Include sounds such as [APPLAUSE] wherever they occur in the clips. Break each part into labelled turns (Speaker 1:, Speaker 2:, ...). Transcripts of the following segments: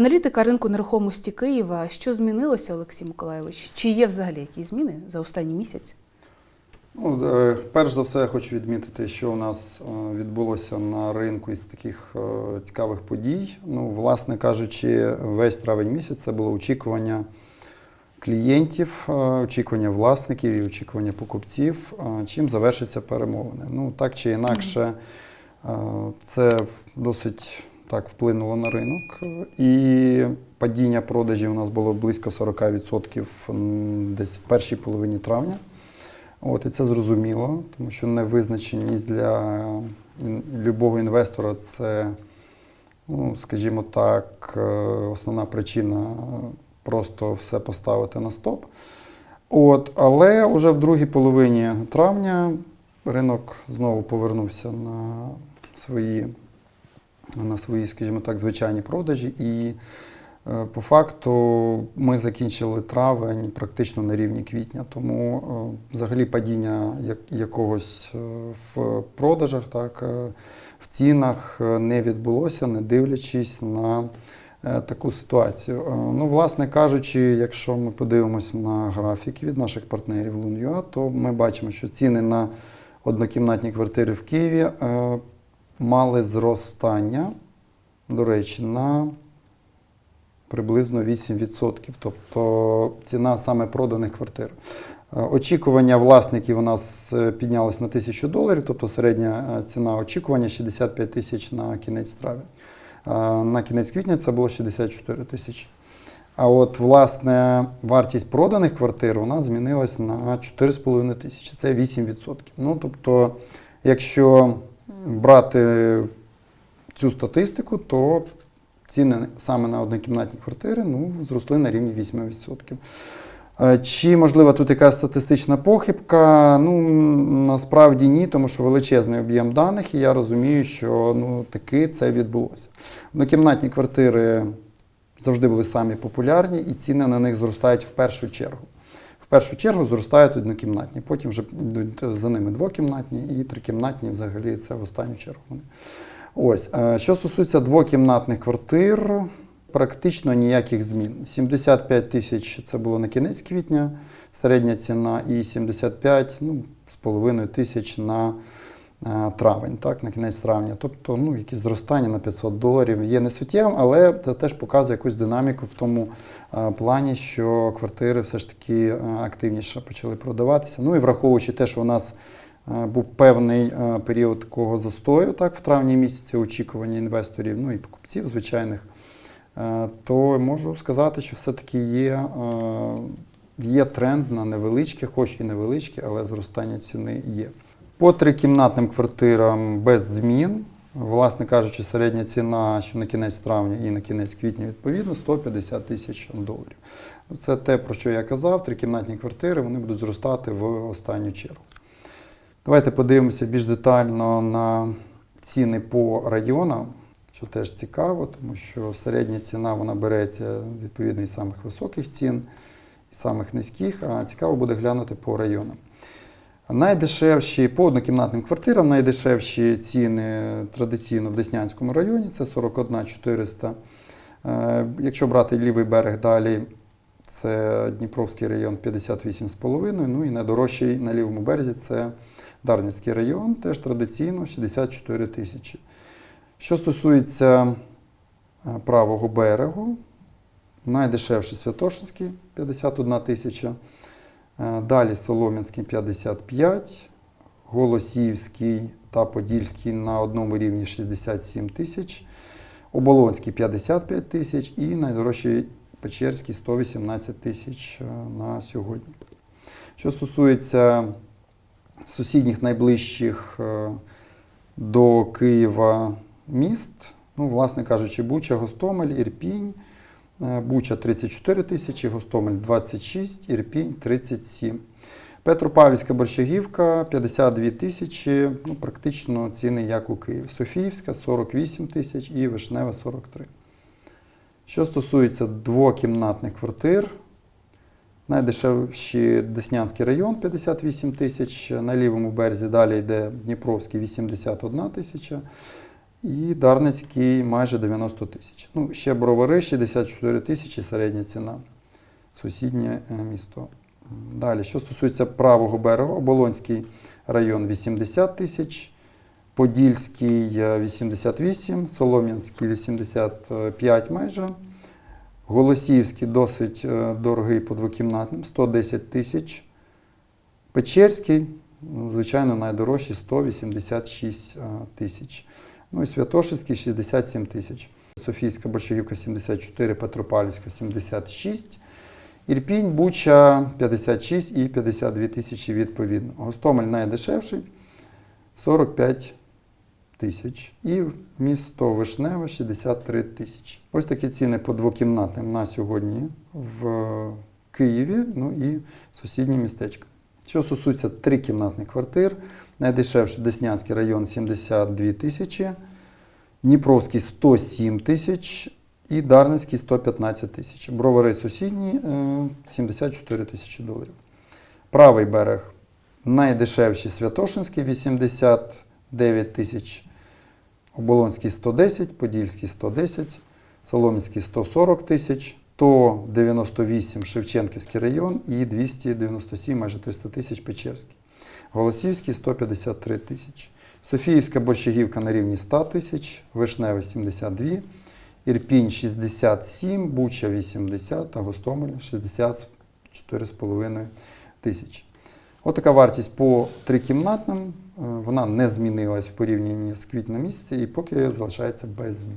Speaker 1: Аналітика ринку нерухомості Києва. Що змінилося, Олексій Миколайович? Чи є взагалі якісь зміни за останній місяць?
Speaker 2: Ну, е, перш за все, я хочу відмітити, що у нас е, відбулося на ринку із таких е, цікавих подій. Ну, власне кажучи, весь травень місяць це було очікування клієнтів, очікування власників і очікування покупців, чим завершаться перемовини. Ну, так чи інакше, це досить так вплинуло на ринок. І падіння продажів у нас було близько 40% десь в першій половині травня. От, і це зрозуміло, тому що невизначеність для любого інвестора це, ну, скажімо так, е, основна причина просто все поставити на стоп. От, але вже в другій половині травня ринок знову повернувся на свої, на свої, скажімо так, звичайні продажі. І Е, По факту ми закінчили травень практично на рівні квітня, тому е, взагалі падіння якогось е, в продажах, так, в цінах не відбулося, не дивлячись на таку ситуацію. Ну, власне кажучи, якщо ми подивимося на графіки від наших партнерів Лун.ua, то ми бачимо, що ціни на однокімнатні квартири в Києві мали зростання, до речі, на приблизно 8%. Тобто ціна саме проданих квартир. Е, Очікування власників у нас е, піднялось на 1000 доларів, тобто середня е, ціна очікування 65 тисяч на кінець травня. На кінець квітня це було 64 тисячі. А от власне вартість проданих квартир у нас змінилась на 4,5 тисячі. Це 8%. Ну тобто, якщо брати цю статистику, то ціни саме на однокімнатні квартири ну, зросли на рівні 8%. Е, Чи можлива тут якась статистична похибка? Ну насправді ні, тому що величезний об'єм даних, і я розумію, що ну таки це відбулося. Однокімнатні квартири завжди були самі популярні, і ціни на них зростають в першу чергу. Першу чергу зростають однокімнатні, потім вже йдуть за ними двокімнатні і трикімнатні, взагалі це в останню чергу. Ось, е, що стосується двокімнатних квартир, практично ніяких змін. 75 тисяч це було на кінець квітня, середня ціна, і 75 ну, з половиною тисяч на е, травень, так, на кінець травня. Тобто ну, якісь зростання на 500 доларів є не суттєвим, але це теж показує якусь динаміку в тому е, плані, що квартири все ж таки е, активніше почали продаватися. Ну і враховуючи те, що у нас Е, був певний е, період такого застою, так, в травні місяці очікування інвесторів, ну і покупців звичайних, е, то можу сказати, що все-таки є, е, є тренд на невеличке, хоч і невеличке, але зростання ціни є. По трикімнатним квартирам без змін. Власне кажучи, середня ціна, що на кінець травня і на кінець квітня, відповідно, 150 тисяч доларів. Це те, про що я казав. Трикімнатні квартири вони будуть зростати в останню чергу. Давайте подивимося більш детально на ціни по районам, що теж цікаво, тому що середня ціна вона береться відповідно із самих високих цін і самих низьких, а цікаво буде глянути по районам. Найдешевші по однокімнатним квартирам, найдешевші ціни традиційно в Деснянському районі це 41 400. Е, Якщо брати лівий берег далі, це Дніпровський район 58,5, ну і найдорожчий на лівому березі це Дарницький район, теж традиційно 64 тисячі. Що стосується е, правого берегу, найдешевший Святошинський 51 тисяча. Е, Далі Солом'янський 55, Голосіївський та Подільський на одному рівні 67 тисяч, Оболонський 55 тисяч і найдорожчий Печерський 118 тисяч е, на сьогодні. Що стосується сусідніх найближчих е, до Києва міст, ну, власне кажучи, Буча, Гостомель, Ірпінь. Е, Буча 34 тисячі, Гостомель 26, Ірпінь 37. Петропавлівська Борщагівка 52 тисячі, ну, практично ціни як у Києві. Софіївська 48 тисяч і Вишнева 43. Що стосується двокімнатних квартир, найдешевший Деснянський район 58 тисяч, на лівому березі далі йде Дніпровський 81 тисяча. І Дарницький майже 90 тисяч. Ну, ще бровари 64 тисячі середня ціна. Сусіднє е, місто. Далі, що стосується правого берегу, Оболонський район 80 тисяч, Подільський е, 88, Солом'янський 85 майже. Голосіївський досить е, дорогий по двокімнатним 110 тисяч. Печерський, звичайно, найдорожчий 186 е, тисяч. Ну і Святошинський 67 тисяч. Софійська Борщагівка 74, Петропавлівська 76. Ірпінь, Буча 56 і 52 тисячі відповідно. Гостомель найдешевший 45 тисяч. І місто Вишневе 63 тисячі. Ось такі ціни по двокімнатним на сьогодні в Києві, ну і сусідні містечка. Що стосується трикімнатних квартир, найдешевший Деснянський район 72 тисячі, Дніпровський 107 тисяч і Дарницький 115 тисяч. Бровари сусідні е, 74 тисячі доларів. Правий берег найдешевший Святошинський 89 тисяч, Оболонський 110, Подільський 110, Солом'янський 140 тисяч, то 98 Шевченківський район і 297, майже 300 тисяч Печерський. Голосівський 153 тисячі. Софіївська Борщагівка на рівні 100 тисяч, Вишневе 72, Ірпінь 67, Буча 80, а Гостомель 64,5 тисячі. Отака вартість по трикімнатним. е, Вона не змінилась в порівнянні з квітня місяця і поки залишається без змін.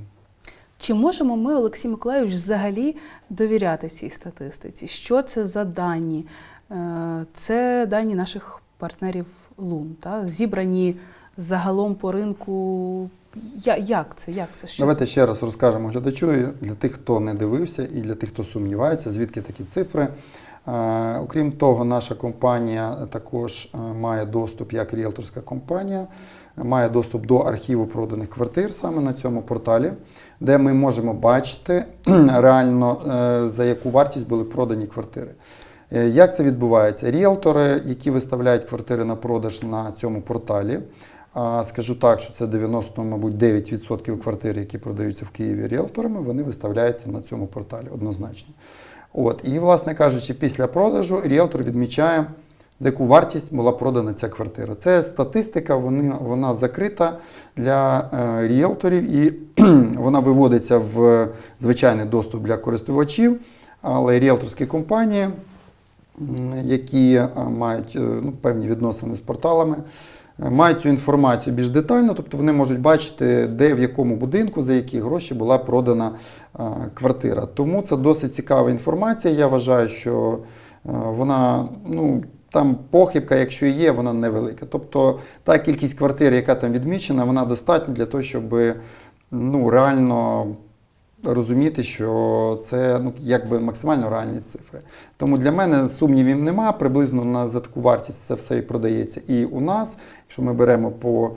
Speaker 1: Чи можемо ми, Олексій Миколайович, взагалі довіряти цій статистиці? Що це за дані? Е, Це дані наших партнерів Лун, та? зібрані загалом по ринку. Я- Як це? Як це? Що
Speaker 2: Давайте
Speaker 1: це?
Speaker 2: ще раз розкажемо глядачу для тих, хто не дивився, і для тих, хто сумнівається, звідки такі цифри. Е, Окрім того, наша компанія також має доступ, як ріелторська компанія, має доступ до архіву проданих квартир саме на цьому порталі, де ми можемо бачити реально е, за яку вартість були продані квартири. Е, Як це відбувається? Ріелтори, які виставляють квартири на продаж на цьому порталі, скажу так, що це 90, мабуть, 9% квартир, які продаються в Києві ріелторами, вони виставляються на цьому порталі однозначно. От, і, власне кажучи, після продажу ріелтор відмічає, за яку вартість була продана ця квартира. Це статистика, вони, вона закрита для е, ріелторів і [CLEARS THROAT] вона виводиться в звичайний доступ для користувачів, але ріелторські компанії, які е, мають е, ну, певні відносини з порталами, е, мають цю інформацію більш детально, тобто вони можуть бачити, де в якому будинку, за які гроші була продана квартира. Тому це досить цікава інформація. Я вважаю, що вона ну, там похибка, якщо є, вона невелика. Тобто та кількість квартир, яка там відмічена, вона достатня для того, щоб ну, реально розуміти, що це ну, якби максимально реальні цифри. Тому для мене сумнівів нема. Приблизно на за таку вартість це все і продається. І у нас, якщо ми беремо по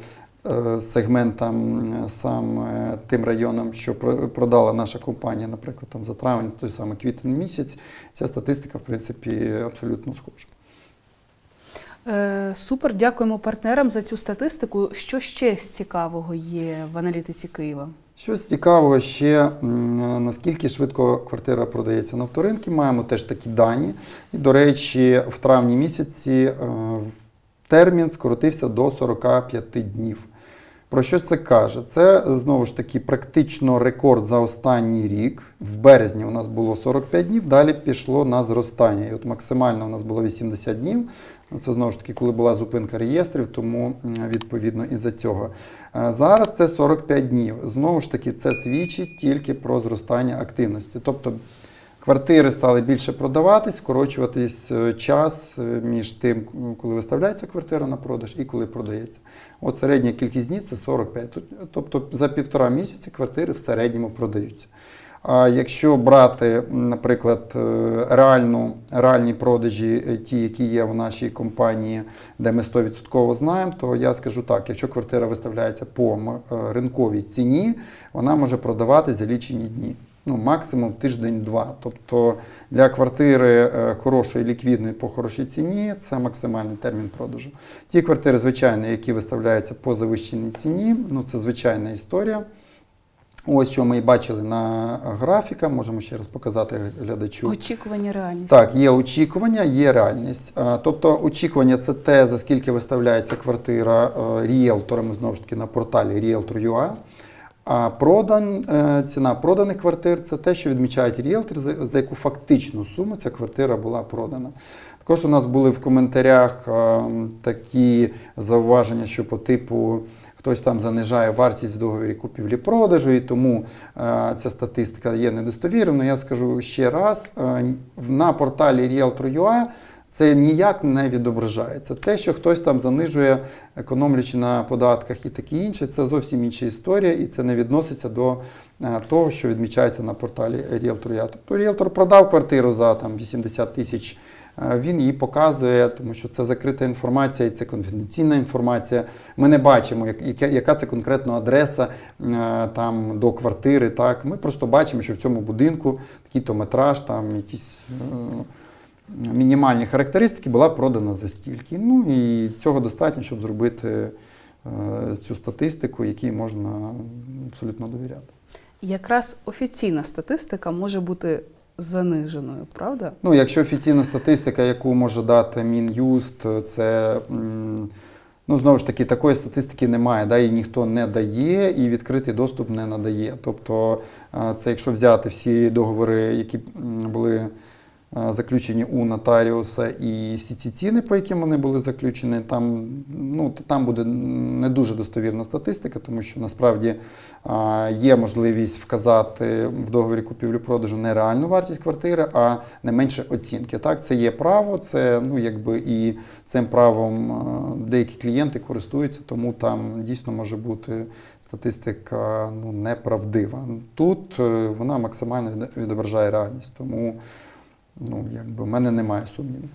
Speaker 2: е, сегментам е, саме тим районам, що продала наша компанія, наприклад, там за травень, той самий квітень місяць, ця статистика, в принципі, абсолютно схожа.
Speaker 1: Е, Супер, дякуємо партнерам за цю статистику. Що ще з цікавого є в аналітиці Києва?
Speaker 2: Щось цікавого ще, наскільки швидко квартира продається на вторинки, маємо теж такі дані. І, до речі, в травні місяці е, термін скоротився до 45 днів. Про що це каже? Це знову ж таки практично рекорд за останній рік. В березні у нас було 45 днів, далі пішло на зростання. І от максимально у нас було 80 днів. Ну, Це знову ж таки, коли була зупинка реєстрів, тому відповідно із-за цього. Зараз це 45 днів. Знову ж таки, це свідчить тільки про зростання активності. Тобто квартири стали більше продаватись, скорочуватись е, час е, між тим, коли виставляється квартира на продаж і коли продається. От середня кількість днів це 45. Тобто за півтора місяці квартири в середньому продаються. А якщо брати, наприклад, е, реальну, реальні продажі, е, ті, які є в нашій компанії, де ми 100% знаємо, то я скажу так: якщо квартира виставляється по е, ринковій ціні, вона може продавати за лічені дні. ну, максимум тиждень-два. Тобто для квартири хорошої, ліквідної по хорошій ціні це максимальний термін продажу. Ті квартири, звичайно, які виставляються по завищеній ціні, ну це звичайна історія. Ось що ми і бачили на графіка, можемо ще раз показати глядачу.
Speaker 1: Очікування реальність.
Speaker 2: Так, є очікування, є реальність. Тобто очікування це те, за скільки виставляється квартира е, ріелторами, знову ж таки, на порталі Realtor.ua. А продан, е, ціна проданих квартир це те, що відмічають ріелтори, за, яку фактичну суму ця квартира була продана. Також у нас були в коментарях е, такі зауваження, що по типу хтось там занижає вартість в договорі купівлі-продажу, і тому е, ця статистика є недостовірною. Я скажу ще раз: е, на порталі Realtor.ua це ніяк не відображається. Те, що хтось там занижує, економлячи на податках і таке інше, це зовсім інша історія, і це не відноситься до е, того, що відмічається на порталі Realtor.ua. Тобто Realtor продав квартиру за там 80 тисяч. Е, Він її показує, тому що це закрита інформація і це конфіденційна інформація. Ми не бачимо, яка, це конкретно адреса е, там до квартири. Так, ми просто бачимо, що в цьому будинку такий-то метраж, там якісь е, мінімальні характеристики була продана за стільки. Ну і цього достатньо, щоб зробити цю статистику, якій можна абсолютно довіряти.
Speaker 1: Якраз офіційна статистика може бути заниженою, правда?
Speaker 2: Ну, якщо офіційна статистика, яку може дати Мін'юст, це ну знову ж таки такої статистики немає, да, її ніхто не дає і відкритий доступ не надає. Тобто, це якщо взяти всі договори, які були заключені у нотаріуса, і всі ці ціни, по яким вони були заключені, там, ну, там буде не дуже достовірна статистика, тому що насправді є можливість вказати в договорі купівлі-продажу не реальну вартість квартири, а не менше оцінки. Так, це є право, це ну якби і цим правом деякі клієнти користуються, тому там дійсно може бути статистика ну, неправдива. Тут е, вона максимально відображає реальність, тому ну, якби, в мене немає сумнівів.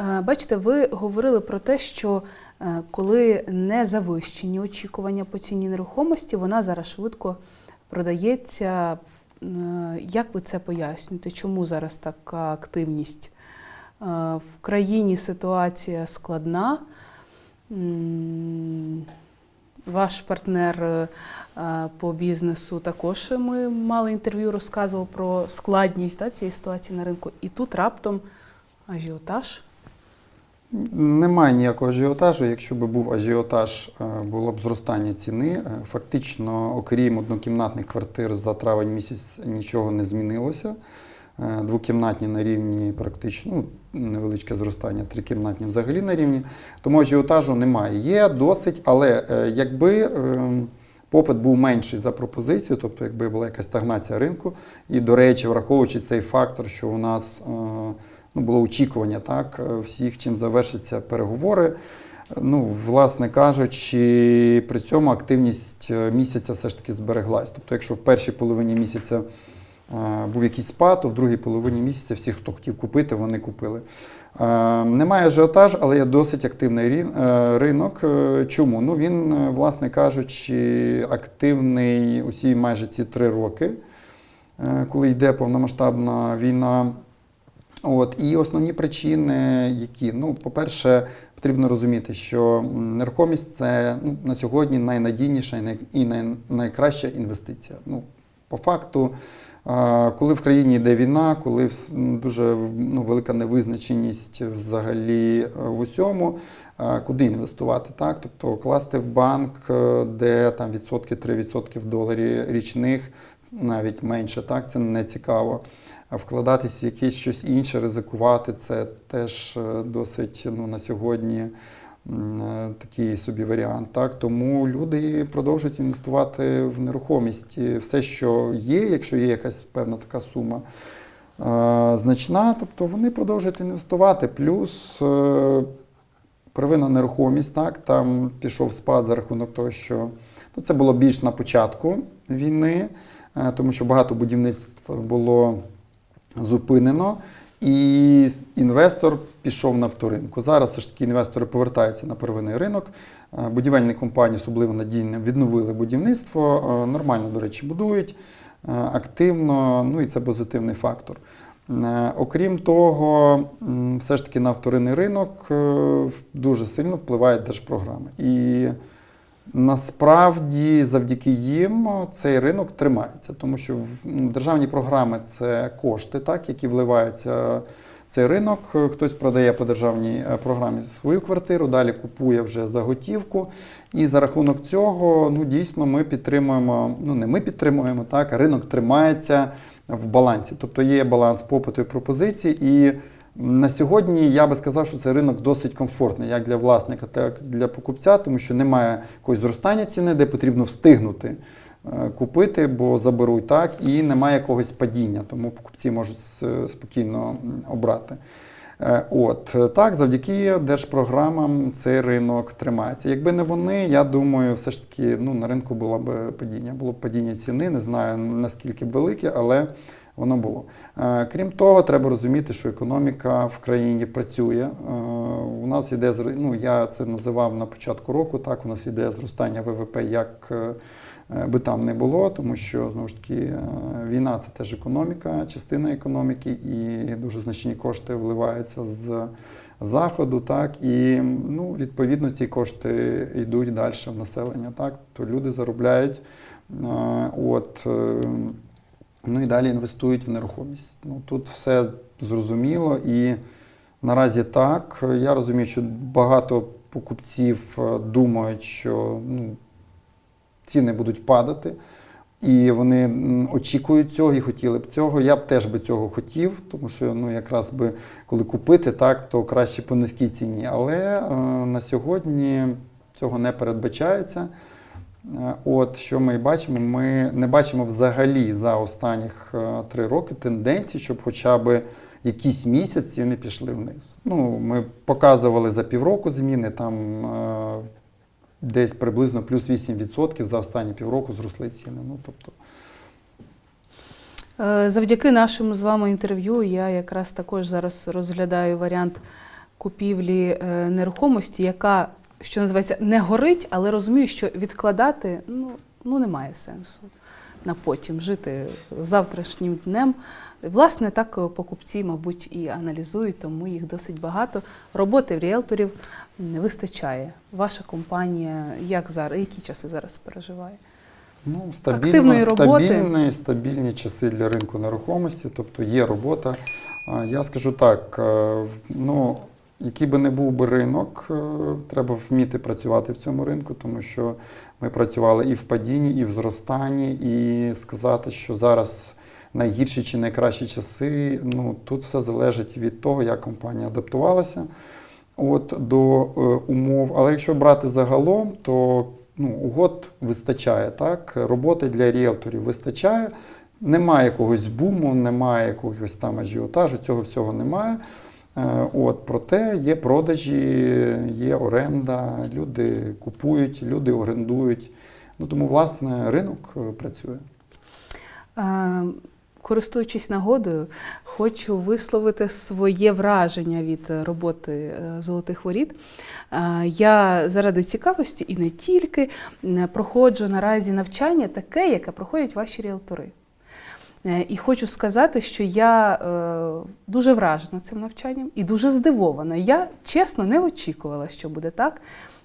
Speaker 1: Е, Бачите, ви говорили про те, що е, коли не завищені очікування по ціні нерухомості, вона зараз швидко продається. Е, Як ви це пояснюєте? Чому зараз така активність? В країні ситуація складна. Ваш партнер е, е, по бізнесу також ми мали інтерв'ю, розказував про складність да, цієї ситуації на ринку. І тут раптом ажіотаж.
Speaker 2: Немає ніякого ажіотажу. Якщо б був ажіотаж, е, було б зростання ціни. Фактично, окрім однокімнатних квартир за травень місяць нічого не змінилося. Е, Двокімнатні на рівні практично ну, невеличке зростання, трикімнатні взагалі на рівні. Тому ажіотажу немає. Є досить, але е, якби е, попит був менший за пропозицію, тобто якби була якась стагнація ринку, і, до речі, враховуючи цей фактор, що у нас е, ну, було очікування так, всіх, чим завершаться переговори. Ну, власне кажучи, при цьому активність місяця все ж таки збереглась. Тобто, якщо в першій половині місяця був якийсь спад, то в другій половині місяця всі, хто хотів купити, вони купили. Немає ажіотажу, але є досить активний е, ринок. Е, Чому? Ну він, е, власне кажучи, активний усі майже ці три роки, коли йде повномасштабна війна. От, і основні причини, які, ну, по-перше, потрібно розуміти, що нерухомість це ну, на сьогодні найнадійніша і, най, і най, найкраща інвестиція. Ну, по факту, коли в країні йде війна, коли дуже ну, велика невизначеність взагалі е, в усьому, куди інвестувати? Так? Тобто класти в банк, е, де там відсотки 3% в доларі річних, навіть менше, так, це не цікаво. Вкладатись в якесь щось інше, ризикувати, це теж е, досить ну, на сьогодні такий собі варіант. Так? Тому люди продовжують інвестувати в нерухомість. Все, що є, якщо є якась певна така сума е, значна, тобто вони продовжують інвестувати. Плюс е, первинна нерухомість, так, там пішов спад за рахунок того, що ну, це було більш на початку війни, е, тому що багато будівництв було зупинено, і інвестор пішов на вторинку. Зараз все ж таки інвестори повертаються на первинний ринок. Е, Будівельні компанії, особливо надійні, відновили будівництво. е, Нормально, до речі, будують. е, активно, ну і це позитивний фактор. Окрім того, все ж таки на вторинний ринок дуже сильно впливають держпрограми. І насправді завдяки їм цей ринок тримається, тому що в- державні програми це кошти, так, які вливаються в цей ринок. Е, Хтось продає по державній е, програмі свою квартиру, далі купує вже за готівку. І за рахунок цього, ну дійсно, ми підтримуємо. Ну не ми підтримуємо, так, а ринок тримається в балансі. Тобто є баланс попиту і пропозиції. І на сьогодні я би сказав, що цей ринок досить комфортний, як для власника, так і для покупця, тому що немає якогось зростання ціни, де потрібно встигнути е, купити, бо заберуть так, і немає якогось падіння, тому покупці можуть спокійно обрати. Е, От так, завдяки держпрограмам цей ринок тримається. Якби не вони, я думаю, все ж таки ну, на ринку було б падіння. Було б падіння ціни, не знаю наскільки велике, але воно було. Е, Крім того, треба розуміти, що економіка в країні працює. Е, У нас іде ну, я це називав на початку року. Так, у нас іде зростання ВВП як е, би там не було, тому що знову ж таки війна це теж економіка, частина економіки, і дуже значні кошти вливаються з заходу. Так, і ну, відповідно ці кошти йдуть далі в населення. Так, то люди заробляють. От, е, Ну і далі інвестують в нерухомість. Ну, тут все зрозуміло і наразі так. Я розумію, що багато покупців е, думають, що ну, ціни будуть падати, і вони очікують цього і хотіли б цього. Я б теж би цього хотів, тому що ну, якраз би коли купити, так, то краще по низькій ціні. Але е, на сьогодні цього не передбачається. Е, От що ми бачимо, ми не бачимо взагалі за останніх е, три роки тенденцій, щоб хоча б якийсь місяць ціни пішли вниз. Ну, ми показували за півроку зміни, там е, десь приблизно плюс 8% за останні півроку зросли ціни. Ну, тобто,
Speaker 1: Завдяки нашому з вами інтерв'ю я якраз також зараз розглядаю варіант купівлі нерухомості, яка, що називається, не горить, але розумію, що відкладати ну, ну немає сенсу на потім жити завтрашнім днем. Власне, так е, покупці, мабуть, і аналізують, тому їх досить багато. Роботи в ріелторів не вистачає. Ваша компанія як зараз, які часи зараз переживає?
Speaker 2: Ну, стабільно,
Speaker 1: Активної роботи.
Speaker 2: стабільні, стабільні часи для ринку нерухомості, тобто є робота. Я скажу так: е, ну, який би не був би ринок, е, треба вміти працювати в цьому ринку, тому що ми працювали і в падінні, і в зростанні, і сказати, що зараз найгірші чи найкращі часи, ну тут все залежить від того, як компанія адаптувалася от, до е, умов. Але якщо брати загалом, то ну, угод вистачає, так? Роботи для ріелторів вистачає. Немає якогось буму, немає якогось там ажіотажу, цього всього немає. Е, От, проте є продажі, є оренда, люди купують, люди орендують. Ну, тому, власне, ринок е, працює.
Speaker 1: Е, Користуючись нагодою, хочу висловити своє враження від роботи золотих воріт. Я заради цікавості і не тільки проходжу наразі навчання таке, яке проходять ваші ріелтори. Е, І хочу сказати, що я е, дуже вражена цим навчанням і дуже здивована. Я чесно не очікувала, що буде так.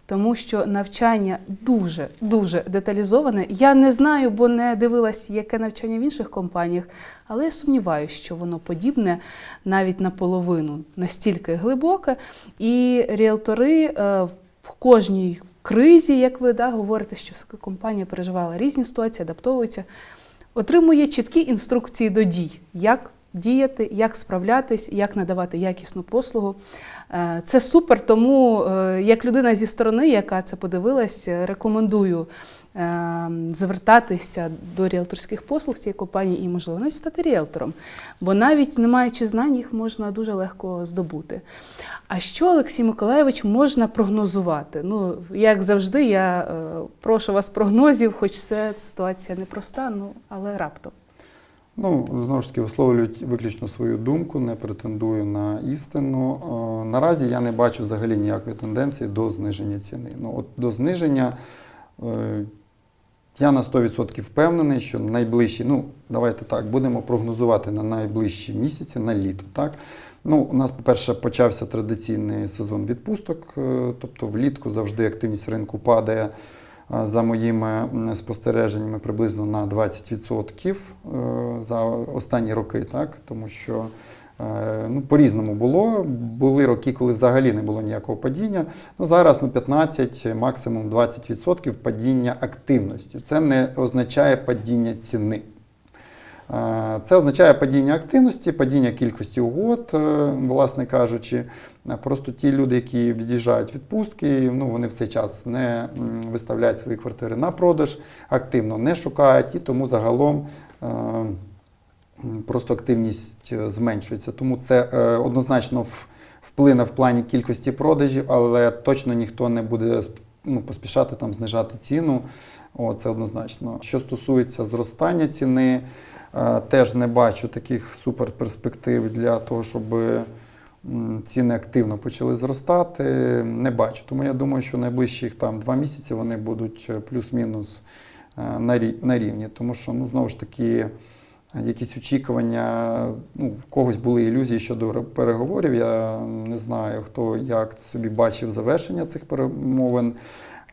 Speaker 1: Тому що навчання дуже дуже деталізоване. Я не знаю, бо не дивилась, яке навчання в інших компаніях, але я сумніваюся, що воно подібне навіть наполовину, настільки глибоке. І ріелтори е, в кожній кризі, як ви да, говорите, що компанія переживала різні ситуації, адаптовується, отримує чіткі інструкції до дій, як діяти, як справлятись, як надавати якісну послугу. Е, Це супер, тому е, як людина зі сторони, яка це подивилась, е, рекомендую звертатися до ріелторських послуг цієї компанії і, можливо, навіть стати ріелтором. Бо навіть не маючи знань, їх можна дуже легко здобути. А що, Олексій Миколайович, можна прогнозувати? Ну, як завжди, я е, прошу вас прогнозів, хоч це ситуація непроста, ну але раптом.
Speaker 2: Ну, знову ж таки, висловлюю виключно свою думку, не претендую на істину. Е, Наразі я не бачу взагалі ніякої тенденції до зниження ціни. Ну, от до зниження, е, Я на 100% впевнений, що найближчі, ну давайте так, будемо прогнозувати на найближчі місяці, на літо. Так? Ну, у нас, по-перше, почався традиційний сезон відпусток, е, тобто влітку завжди активність ринку падає. е, За моїми спостереженнями приблизно на 20% е, за останні роки, так? тому що ну, по-різному було. Були роки, коли взагалі не було ніякого падіння. Ну, зараз ну, 15, максимум 20% падіння активності. Це не означає падіння ціни. Е, Це означає падіння активності, падіння кількості угод, е, власне кажучи. Е, Просто ті люди, які від'їжджають відпустки, ну, вони в час не виставляють свої квартири на продаж, активно не шукають, і тому загалом е, просто активність е, зменшується. Тому це е, однозначно вплине в плані кількості продажів, але точно ніхто не буде ну, поспішати там знижати ціну. О, це однозначно. Що стосується зростання ціни, е, теж не бачу таких суперперспектив для того, щоб ціни активно почали зростати. Не бачу. Тому я думаю, що найближчих там два місяці вони будуть плюс-мінус на рі- на рівні. Тому що, ну, знову ж таки, якісь очікування, ну, в когось були ілюзії щодо переговорів. Я не знаю, хто як собі бачив завершення цих перемовин.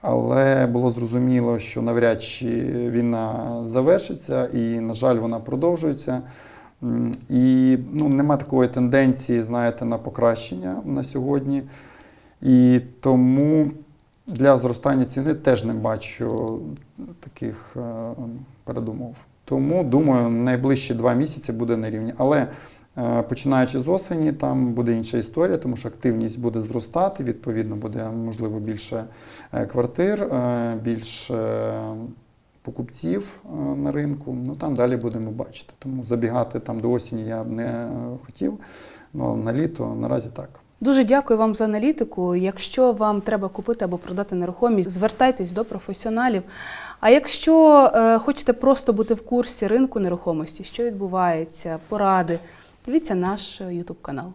Speaker 2: Але було зрозуміло, що навряд чи війна завершиться, і, на жаль, вона продовжується. І ну, нема такої тенденції, знаєте, на покращення на сьогодні. І тому для зростання ціни теж не бачу таких е, передумов. Тому думаю, найближчі два місяці буде на рівні. Але е, починаючи з осені, там буде інша історія, тому що активність буде зростати, відповідно, буде можливо більше е, квартир, е, більше покупців на ринку. Ну там далі будемо бачити. Тому забігати там до осені я б не хотів. Ну, на літо наразі так.
Speaker 1: Дуже дякую вам за аналітику. Якщо вам треба купити або продати нерухомість, звертайтесь до професіоналів. А якщо е, хочете просто бути в курсі ринку нерухомості, що відбувається, поради, дивіться наш YouTube канал.